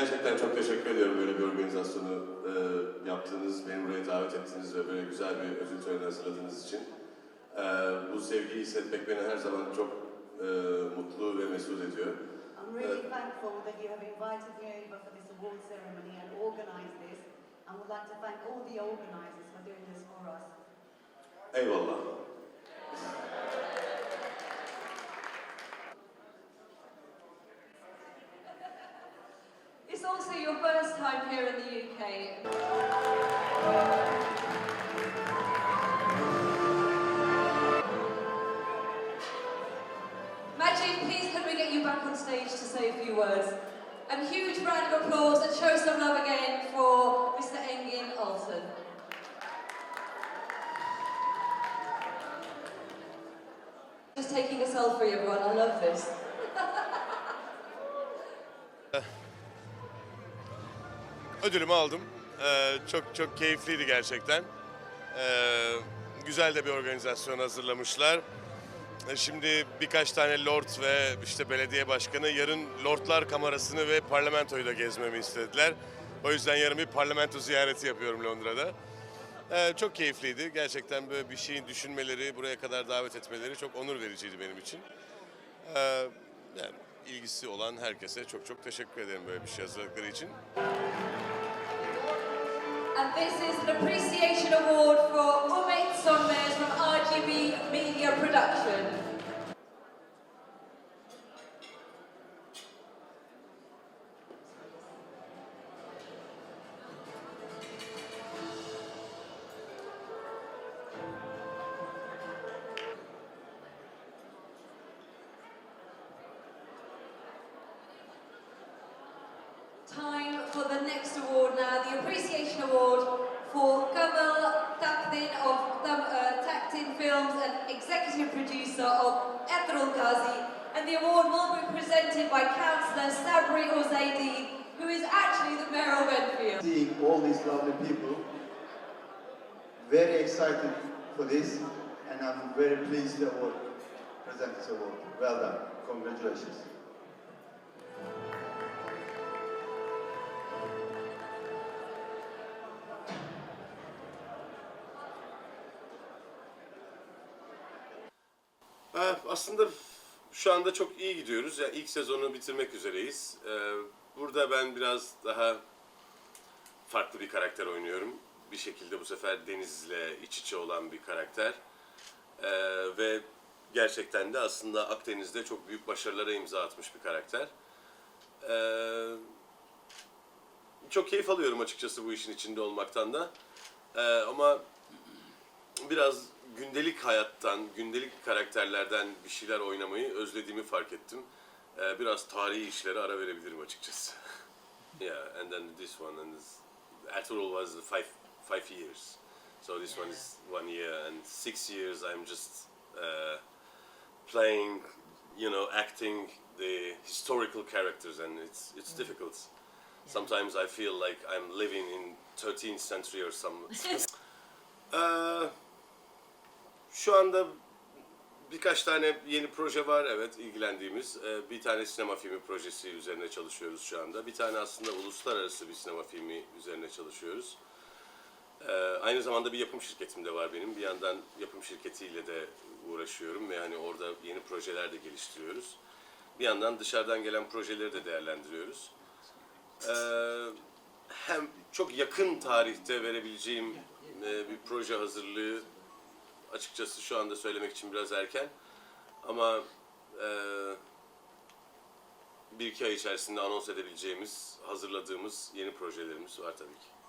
Gerçekten çok teşekkür ediyorum böyle bir organizasyonu e, yaptığınız, beni buraya davet ettiğiniz ve böyle güzel bir ödül töreni hazırladığınız için. Ee, bu sevgiyi hissetmek beni her zaman çok e, mutlu ve mesut ediyor. I'm really thankful that you have invited me over for this award ceremony and organised this, and would like to thank all the organisers for doing this for us. Eyvallah. Um, Magic, please can we get you back on stage to say a few words? A huge round of applause and show some love again for Mr. Engin Olsen. Just taking a selfie, everyone. I love this. Ödülümü aldım. Ee, çok çok keyifliydi gerçekten. Ee, güzel de bir organizasyon hazırlamışlar. Ee, Şimdi birkaç tane lord ve işte belediye başkanı yarın lordlar kamerasını ve parlamentoyu da gezmemi istediler. O yüzden yarın bir parlamento ziyareti yapıyorum Londra'da. Ee, çok keyifliydi. Gerçekten böyle bir şeyin düşünmeleri, buraya kadar davet etmeleri çok onur vericiydi benim için. Ee, yani ilgisi olan herkese çok çok teşekkür ederim böyle bir şey hazırladıkları için. And this is an appreciation award for Umit Sonmez from RGB Media Production. For the next award now, the Appreciation Award for Kamal Takdin of uh, Takdin Films and Executive Producer of Ertugrul Ghazi. And the award will be presented by Councillor Sabri Ozaidi, who is actually the Mayor of Enfield. seeing all these lovely people. Very excited for this, and I'm very pleased to award, present this award. Well done. Congratulations. Ee, Aslında şu anda çok iyi gidiyoruz. Yani ilk sezonu bitirmek üzereyiz. Ee, Burada ben biraz daha farklı bir karakter oynuyorum. Bir şekilde bu sefer denizle iç içe olan bir karakter. Ee, Ve gerçekten de aslında Akdeniz'de çok büyük başarılara imza atmış bir karakter. Çok keyif alıyorum açıkçası bu işin içinde olmaktan da. Ama biraz gündelik hayattan, gündelik karakterlerden bir şeyler oynamayı özlediğimi fark ettim. Ee, biraz tarihi işlere ara verebilirim açıkçası. yeah, and then this one, and this, Ertugrul was five, five years. So this one is one year, and six years I'm just uh, playing, you know, acting the historical characters, and it's it's difficult. Sometimes I feel like I'm living in 13th century or some. Ee, şu anda birkaç tane yeni proje var evet ilgilendiğimiz. Ee, bir tane sinema filmi projesi üzerine çalışıyoruz şu anda. Bir tane aslında uluslararası bir sinema filmi üzerine çalışıyoruz. Ee, aynı zamanda bir yapım şirketim de var benim. Bir yandan yapım şirketiyle de uğraşıyorum ve hani orada yeni projeler de geliştiriyoruz. Bir yandan dışarıdan gelen projeleri de değerlendiriyoruz. Ee, hem çok yakın tarihte verebileceğim e, bir proje hazırlığı açıkçası şu anda söylemek için biraz erken. Ama e, bir iki ay içerisinde anons edebileceğimiz, hazırladığımız yeni projelerimiz var tabii ki.